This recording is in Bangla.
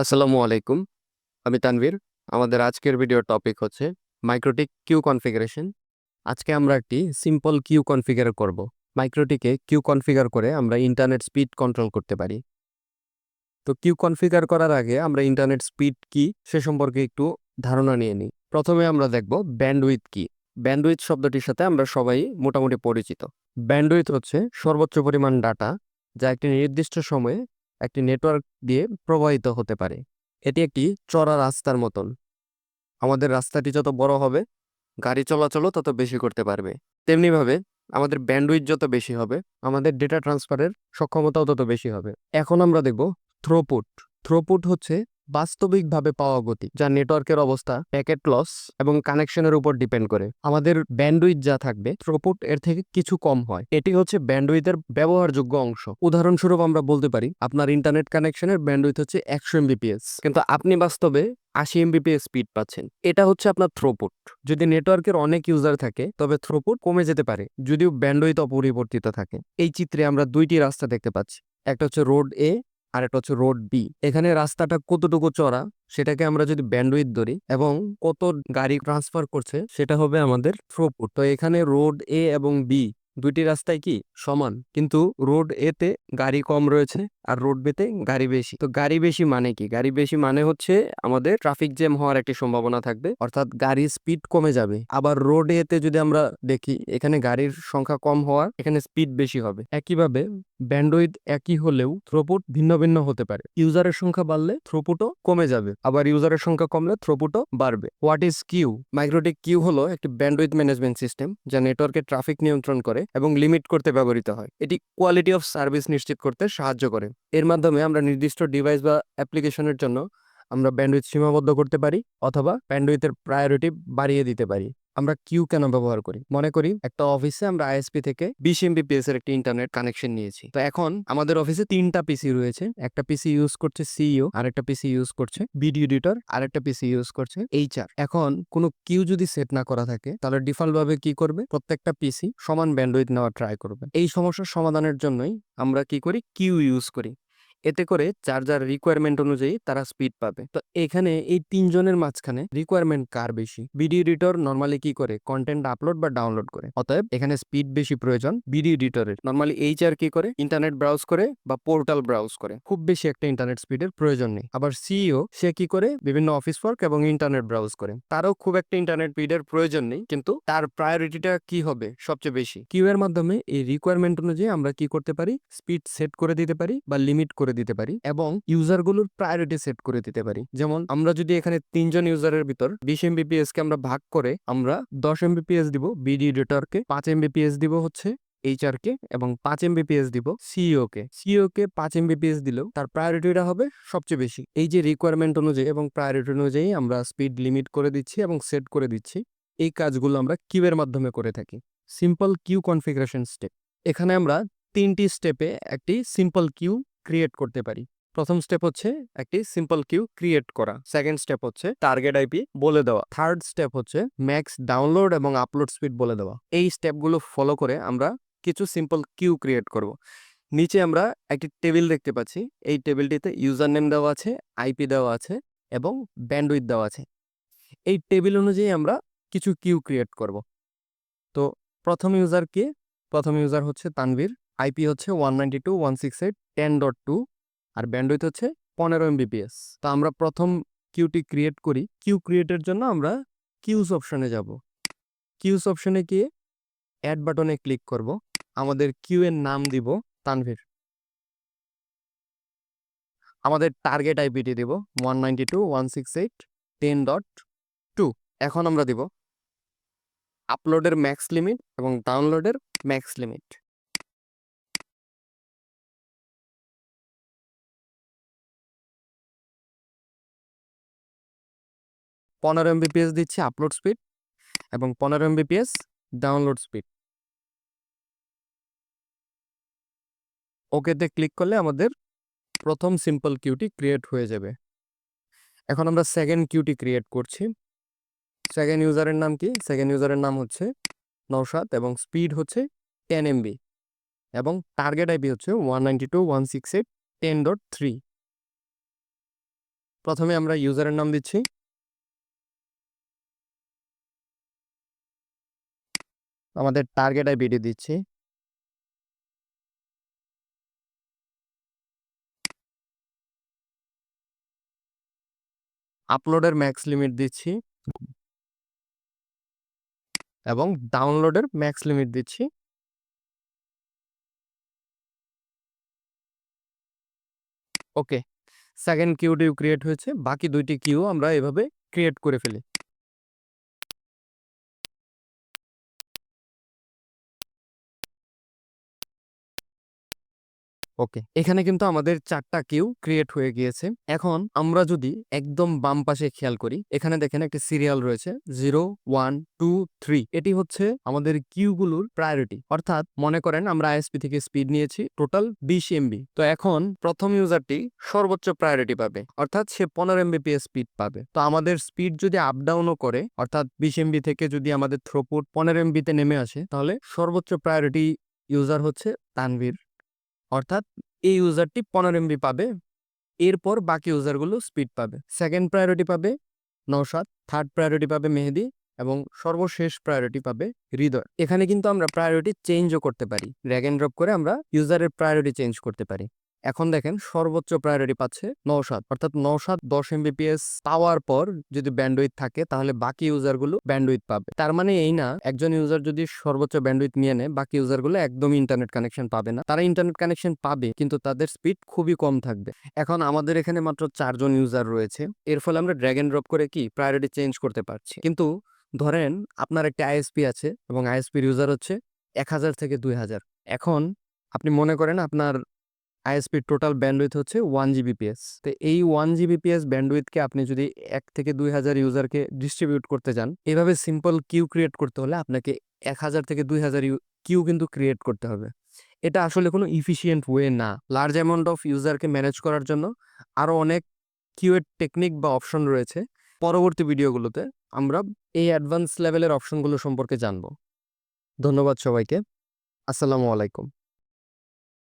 আসসালামু আলাইকুম। আমি তানভীর। আমাদের আজকের ভিডিওর টপিক হচ্ছে মাইক্রোটিক কিউ কনফিগারেশন আজকে আমরা একটি সিম্পল কিউ কনফিগার করব। মাইক্রোটিকে কিউ কনফিগার করে আমরা ইন্টারনেট স্পিড কন্ট্রোল করতে পারি। তো কিউ কনফিগার করার আগে আমরা ইন্টারনেট স্পিড কি সে সম্পর্কে একটু ধারণা নিয়ে নিই। প্রথমে আমরা দেখব ব্যান্ডউইথ কি। ব্যান্ডউইথ শব্দটির সাথে আমরা সবাই মোটামুটি পরিচিত। ব্যান্ডউইথ হচ্ছে সর্বোচ্চ পরিমাণ ডাটা যা একটি নির্দিষ্ট সময়ে একটি নেটওয়ার্ক দিয়ে প্রবাহিত হতে পারে। এটি একটি চড়া রাস্তার মতন। আমাদের রাস্তাটি যত বড় হবে, গাড়ি চলাচলও তত বেশি করতে পারবে। তেমনিভাবে আমাদের ব্যান্ডউইথ যত বেশি হবে, আমাদের ডেটা ট্রান্সফারের সক্ষমতাও তত বেশি হবে। এখন আমরা দেখব থ্রোপুট থ্রোপুট হচ্ছে বাস্তবিকভাবে পাওয়া গতি, যা নেটওয়ার্কের অবস্থা, প্যাকেট লস এবং কানেকশনের উপর ডিপেন্ড করে। আমাদের ব্যান্ডউইথ যা থাকবে, থ্রোপুট এর থেকে কিছু কম হয়। এটি হচ্ছে ব্যান্ডউইথের ব্যবহারযোগ্য অংশ। উদাহরণস্বরূপ আমরা বলতে পারি, আপনার ইন্টারনেট কানেকশনের ব্যান্ডউইথ হচ্ছে একশো এমবিপিএস কিন্তু আপনি বাস্তবে আশি এমবিপিএস স্পিড পাচ্ছেন। এটা হচ্ছে আপনার থ্রোপুট। যদি নেটওয়ার্কের অনেক ইউজার থাকে, তবে থ্রোপুট কমে যেতে পারে, যদিও ব্যান্ডউইথ অপরিবর্তিত থাকে। এই চিত্রে আমরা দুইটি রাস্তা দেখতে পাচ্ছি। একটা হচ্ছে রোড এ আর একটা হচ্ছে রোড বি। এখানে রাস্তাটা কতটুকু চড়া সেটাকে আমরা যদি ব্যান্ডউইথ ধরি এবং কত গাড়ি ট্রান্সফার করছে, সেটা হবে আমাদের থ্রোপুট তো এখানে রোড এ এবং বি দুইটি রাস্তায় কি সমান? কিন্তু রোড এতে গাড়ি কম রয়েছে আর রোড বেতে গাড়ি বেশি। তো গাড়ি বেশি মানে কি? গাড়ি বেশি মানে হচ্ছে আমাদের ট্রাফিক জ্যাম হওয়ার একটি সম্ভাবনা থাকবে। অর্থাৎ গাড়ির স্পিড কমে যাবে। আবার রোড এতে যদি আমরা দেখি, এখানে গাড়ির সংখ্যা কম হওয়ার, এখানে স্পিড বেশি হবে। একইভাবে ব্যান্ডউইথ একই হলেও থ্রোপুট ভিন্ন ভিন্ন হতে পারে। ইউজারের সংখ্যা বাড়লে থ্রোপুটও কমে যাবে। আবার ইউজারের সংখ্যা কমলে থ্রোপুটও বাড়বে। What is queue MikroTik queue হলো একটি ব্যান্ডউইথ ম্যানেজমেন্ট সিস্টেম যা নেটওয়ার্কের ট্রাফিক নিয়ন্ত্রণ করে। এবং লিমিট করতে ব্যবহৃত হয়। এটি কোয়ালিটি অফ সার্ভিস নিশ্চিত করতে সাহায্য করে। এর মাধ্যমে আমরা নির্দিষ্ট ডিভাইস বা অ্যাপ্লিকেশনের জন্য আমরা ব্যান্ডউইথ সীমাবদ্ধ করতে পারি অথবা ব্যান্ডউইথের প্রায়োরিটি বাড়িয়ে দিতে পারি। আমরা কিউ কেন ব্যবহার করি? মনে করি একটা অফিসে আমরা আইএসপি থেকে বিশ এমবিপিএস এর একটি ইন্টারনেট কানেকশন নিয়েছি। তো এখন আমাদের অফিসে তিনটা পিসি রয়েছে। একটা পিসি ইউজ করছে সিইও আর একটা পিসি ইউজ করছে ভিডিও এডিটর আর একটা পিসি ইউজ করছে এইচআর এখন কোনো কিউ যদি সেট না করা থাকে, তাহলে ডিফল্ট ভাবে কি করবে? প্রত্যেকটা পিসি সমান ব্যান্ডউইথ নেওয়ার ট্রাই করবে। এই সমস্যার সমাধানের জন্যই আমরা কি করি? কিউ ইউজ করি। এতে করে যার রিকোয়ারমেন্ট অনুযায়ী তারা স্পিড পাবে। তো এখানে এই তিনজনের মাঝখানে রিকোয়ারমেন্ট কার বেশি? ভিডিও এডিটর নর্মালি কি করে? কন্টেন্ট আপলোড বা ডাউনলোড করে। অতএব এখানে স্পিড বেশি প্রয়োজন ভিডিও এডিটরের নর্মালি এইচআর কি করে? ইন্টারনেট ব্রাউজ করে বা পোর্টাল ব্রাউজ করে। খুব বেশি একটা ইন্টারনেট স্পিডের প্রয়োজন নেই। আবার সিইও সে কি করে? বিভিন্ন অফিস ওয়ার্ক এবং ইন্টারনেট ব্রাউজ করে। তারও খুব একটা ইন্টারনেট স্পিডের প্রয়োজন নেই, কিন্তু তার প্রায়োরিটিটা কি হবে সবচেয়ে বেশি? কিউ এর মাধ্যমে এই রিকোয়ারমেন্ট অনুযায়ী আমরা কি করতে পারি? স্পিড সেট করে দিতে পারি বা লিমিট করে দিতে পারি এবং ইউজারগুলোর প্রায়োরিটি সেট করে দিতে পারি। যেমন আমরা যদি এখানে তিনজন ইউজারের ভিতর বিশ এমবিপিএস কে আমরা ভাগ করে আমরা দশ এমবিপিএস দিব বিডি এডিটরকে পাঁচ এমবিপিএস দিব হচ্ছে এইচআর কে এবং পাঁচ এমবিপিএস দিব সিইও কে। সিইও কে পাঁচ এমবিপিএস দিলেও তার প্রায়োরিটিটা হবে সবচেয়ে বেশি। এই যে রিকোয়ারমেন্ট অনুযায়ী এবং প্রায়োরিটি অনুযায়ী আমরা স্পিড লিমিট করে দিচ্ছি এবং সেট করে দিচ্ছি। এই কাজগুলো আমরা কিউয়ের মাধ্যমে করে থাকি। সিম্পল কিউ কনফিগারেশন স্টেপ এখানে আমরা তিনটি স্টেপে একটি সিম্পল কিউ ক্রিয়েট করতে পারি। প্রথম স্টেপ হচ্ছে একটি সিম্পল কিউ ক্রিয়েট করা। সেকেন্ড স্টেপ হচ্ছে টার্গেট আইপি বলে দেওয়া। থার্ড স্টেপ হচ্ছে ম্যাক্স ডাউনলোড এবং আপলোড স্পিড বলে দেওয়া। এই স্টেপগুলো ফলো করে আমরা কিছু সিম্পল কিউ ক্রিয়েট করব। নিচে আমরা একটি টেবিল দেখতে পাচ্ছি। এই টেবিলটিতে ইউজার নেম দেওয়া আছে আইপি দেওয়া আছে এবং ব্যান্ডউইথ দেওয়া আছে। এই টেবিল অনুযায়ী আমরা কিছু কিউ ক্রিয়েট করব। তো প্রথম ইউজার কে? প্রথম ইউজার হচ্ছে তানভীর। আইপি হচ্ছে one ninety two, one six eight, ten dot two আর ব্যান্ডউইথ হচ্ছে পনেরো এমবিপিএস। তো আমরা প্রথম কিউটি ক্রিয়েট করি। কিউ ক্রিয়েটের জন্য আমরা কিউস অপশনে যাব। কিউস অপশনে গিয়ে অ্যাড বাটনে ক্লিক করব। আমাদের কিউ এর নাম দিব তানভীর। আমাদের টার্গেট আইপিটি দিব one ninety two, one six eight, ten dot two. এখন আমরা দিব আপলোডের ম্যাক্স লিমিট এবং ডাউনলোডের ম্যাক্স লিমিট। পনেরো এমবিপিএস দিচ্ছি আপলোড স্পিড এবং পনেরো এমবিপিএস ডাউনলোড স্পিড ওকেতে ক্লিক করলে আমাদের প্রথম সিম্পল কিউটি ক্রিয়েট হয়ে যাবে। এখন আমরা সেকেন্ড কিউটি ক্রিয়েট করছি। সেকেন্ড ইউজারের নাম কি? সেকেন্ড ইউজারের নাম হচ্ছে নৌসাদ এবং স্পিড হচ্ছে টেন এমবি এবং টার্গেট আইপি হচ্ছে one ninety two one six eight ten dot three প্রথমে আমরা ইউজারের নাম দিচ্ছি। আমাদের টার্গেট আইবিডি দিচ্ছি। আপলোডের ম্যাক্স লিমিট দিচ্ছি। এবং ডাউনলোডের ম্যাক্স লিমিট দিচ্ছি। ওকে সেকেন্ড কিউটিও ক্রিয়েট হয়েছে, বাকি দুইটি কিউ আমরা এভাবে ক্রিয়েট করে ফেলি। ওকে। এখানে কিন্তু আমাদের চারটা কিউ ক্রিয়েট হয়ে গিয়েছে। এখন আমরা যদি একদম বাম পাশে খেয়াল করি, এখানে দেখেন একটা সিরিয়াল রয়েছে, জিরো, ওয়ান, টু, থ্রি। এটি হচ্ছে আমাদের কিউগুলোর প্রায়োরিটি। অর্থাৎ মনে করেন আমরা আইএসপি থেকে স্পিড নিয়েছি, টোটাল বিশ এমবি। তো এখন প্রথম ইউজারটি সর্বোচ্চ প্রায়োরিটি পাবে। অর্থাৎ সে পনেরো এমবিপিএস স্পিড পাবে। তো আমাদের স্পিড যদি আপ ডাউনও করে, অর্থাৎ বিশ এমবি থেকে যদি আমাদের থ্রোপুট পনেরো এমবিতে নেমে আসে, তাহলে সর্বোচ্চ প্রায়োরিটি ইউজার হচ্ছে তানভীর। অর্থাৎ এই ইউজারটি পনেরো এমবি পাবে, এরপর বাকি ইউজারগুলো স্পিড পাবে। সেকেন্ড প্রায়োরিটি পাবে নৌসাদ থার্ড প্রায়োরিটি পাবে মেহেদি, এবং সর্বশেষ প্রায়োরিটি পাবে হৃদয়। এখানে কিন্তু আমরা প্রায়োরিটি চেঞ্জও করতে পারি। র্যাগ এন্ড ড্রপ করে আমরা ইউজারের প্রায়োরিটি চেঞ্জ করতে পারি। এখন দেখেন সর্বোচ্চ প্রায়োরিটি পাচ্ছে নৌসাদ অর্থাৎ নৌসাদ দশ এমবিপিএস পাওয়ার পর যদি ব্যান্ডউইথ থাকে, তাহলে বাকি ইউজারগুলো ব্যান্ডউইথ পাবে। তার মানে এই না, একজন ইউজার যদি সর্বোচ্চ ব্যান্ডউইথ নিয়ে নেয়, বাকি ইউজারগুলো একদমই ইন্টারনেট কানেকশন পাবে না। তারা ইন্টারনেট কানেকশন পাবে, কিন্তু তাদের স্পিড খুবই কম থাকবে। এখন আমাদের এখানে মাত্র চারজন ইউজার রয়েছে। এর ফলে আমরা ড্র্যাগ এন্ড ড্রপ করে কি প্রায়োরিটি চেঞ্জ করতে পারছি। কিন্তু ধরেন আপনার একটা আইএসপি আছে এবং আইএসপির ইউজার হচ্ছে এক হাজার থেকে দুই হাজার। এখন আপনি মনে করেন আপনার আইএসপির টোটাল ব্যান্ডউইথ হচ্ছে ওয়ান জিবিপিএস। তো এই ওয়ান জিবিপিএস ব্যান্ডউইথকে আপনি যদি এক থেকে দুই হাজার ইউজারকে ডিস্ট্রিবিউট করতে চান, এভাবে সিম্পল কিউ ক্রিয়েট করতে হলে আপনাকে এক হাজার থেকে দুই হাজার কিউ কিন্তু ক্রিয়েট করতে হবে। এটা আসলে কোনো ইফিসিয়েন্ট ওয়ে না। লার্জ অ্যামাউন্ট অফ ইউজারকে ম্যানেজ করার জন্য আরও অনেক কিউয়ের টেকনিক বা অপশন রয়েছে। পরবর্তী ভিডিওগুলোতে আমরা এই অ্যাডভান্স লেভেলের অপশনগুলো সম্পর্কে জানব। ধন্যবাদ সবাইকে। আসসালামু আলাইকুম।